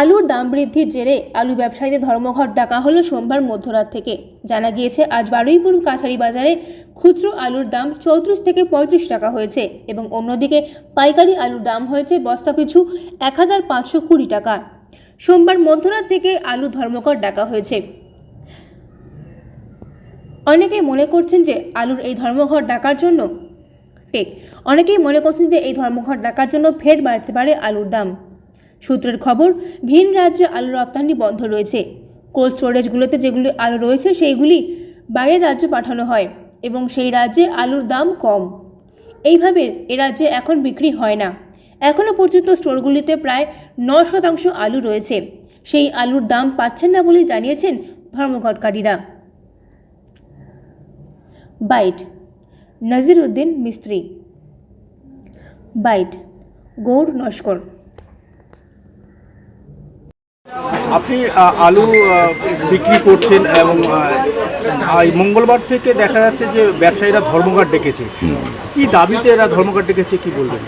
আলুর দাম বৃদ্ধির জেরে আলু ব্যবসায়ীদের ধর্মঘট ডাকা হলো সোমবার মধ্যরাত থেকে। জানা গিয়েছে, আজ বারুইপুর কাছারি বাজারে খুচরো আলুর দাম চৌত্রিশ থেকে পঁয়ত্রিশ টাকা হয়েছে এবং অন্যদিকে পাইকারি আলুর দাম হয়েছে বস্তা পিছু এক হাজার পাঁচশো কুড়ি টাকা। সোমবার মধ্যরাত থেকে আলু ধর্মঘট ডাকা হয়েছে। অনেকেই মনে করছেন যে আলুর এই ধর্মঘট ডাকার জন্য টেক অনেকেই মনে করছেন যে এই ধর্মঘট ডাকার জন্য ফের বাড়তে পারে আলুর দাম। সূত্রের খবর, ভিন রাজ্যে আলু রপ্তানি বন্ধ রয়েছে। কোল্ড স্টোরেজগুলোতে যেগুলি আলু রয়েছে, সেইগুলি বাইরের রাজ্যে পাঠানো হয় এবং সেই রাজ্যে আলুর দাম কম। এইভাবে এ রাজ্যে এখন বিক্রি হয় না। এখনও পর্যন্ত স্টোরগুলিতে প্রায় ন শতাংশ আলু রয়েছে। সেই আলুর দাম পাচ্ছেন না বলে জানিয়েছেন ধর্মঘটকারীরা। বাইট নজির উদ্দিন মিস্ত্রি। বাইট, গৌর নস্কর। আপনি আলু বিক্রি করছেন এবং মঙ্গলবার থেকে দেখা যাচ্ছে যে ব্যবসায়ীরা ধর্মঘট ডেকেছে। কি দাবিতে এরা ধর্মঘট ডেকেছে, কি বলবেন?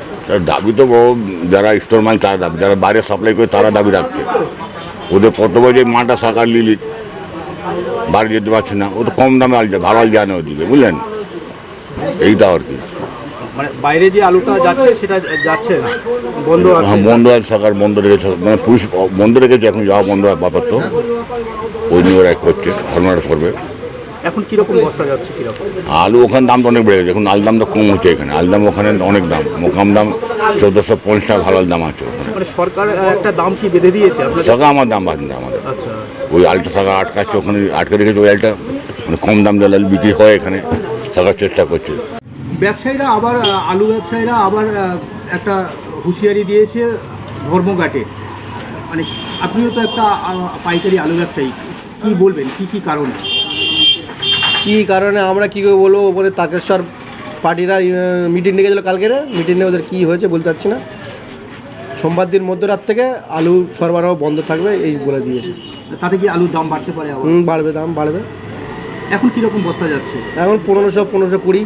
দাবি তো যারা স্টোর মাল তারা দাবি। যারা বাইরে সাপ্লাই করে, তারা দাবি রাখছে। ওদের কত বছর এই মালটা সরকার লিলি বাড়ি যেতে পারছে না। ও তো কম দামে আল যায় ভালো আল যায় না ওদিকে, বুঝলেন? এইটা আর কি। মানে বাইরে যে আলুটা যাচ্ছে সেটা যাচ্ছে না। বন্ধ আছে। হ্যাঁ বন্ধ আছে সরকার বন্ধ রেখেছে। মানে পুলিশ বন্ধ রেখেছে এখন যাওয়া বন্ধ ব্যাপার তো। ওই নিয়ে ওরা করছে ধর্মটা করবে। এখন কীরকম বস্তা যাচ্ছে কীরকম? আলু ওখানে দামটা অনেক বেড়ে গেছে। এখন আল দামটা কম হচ্ছে এখানে। আল দাম ওখানে অনেক দাম। মোকাম দাম চোদ্দোশো পঞ্চাশ টাকা ভালো দাম আছে ওখানে। মানে সরকার একটা দাম কি বেঁধে দিয়েছে? আমার দাম বাড়ছে না আমাদের। আচ্ছা। ওই আলটা সরকার আটকাচ্ছে ওখানে আটকে রেখেছে ওই আলটা। মানে কম দাম দিয়ে বিক্রি হয় এখানে। সরকার চেষ্টা করছে। ব্যবসায়ীরা আবার আলু ব্যবসায়ীরা আবার একটা হুঁশিয়ারি দিয়েছে ধর্মঘাটে। মানে আপনিও তো একটা পাইকারি আলু ব্যবসায়ী। কি বলবেন? কি কি কারণে? কী কারণে আমরা কী করে বলব? ওপরে তারকেশ্বর পার্টিরা মিটিং ডেকেছিল কালকে মিটিংয়ে ওদের কী হয়েছে বলতে পারছি না। সোমবার দিন মধ্যরাত থেকে আলু সরবরাহ বন্ধ থাকবে এই বলে দিয়েছে। তাতে কি আলুর দাম বাড়তে পারে বাড়বে দাম বাড়বে। এখন কীরকম বস্তা যাচ্ছে? এখন পনেরোশো পনেরোশো কুড়ি।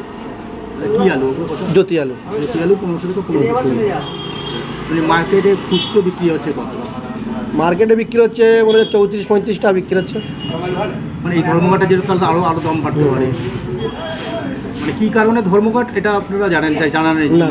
কি আলু। জ্যোতি আলু জ্যোতি আলু পনেরোশো থেকে পনেরোশো মানে মার্কেটে খুচরো বিক্রি হচ্ছে কত? মার্কেটে বিক্রি হচ্ছে মনে হচ্ছে চৌত্রিশ পঁয়ত্রিশটা বিক্রি হচ্ছে। মানে এই ধর্মঘাটে যেহেতু তাহলে আরও আরও দাম বাড়তে পারে। মানে কী কারণে ধর্মঘট? এটা আপনারা জানেন জানান না।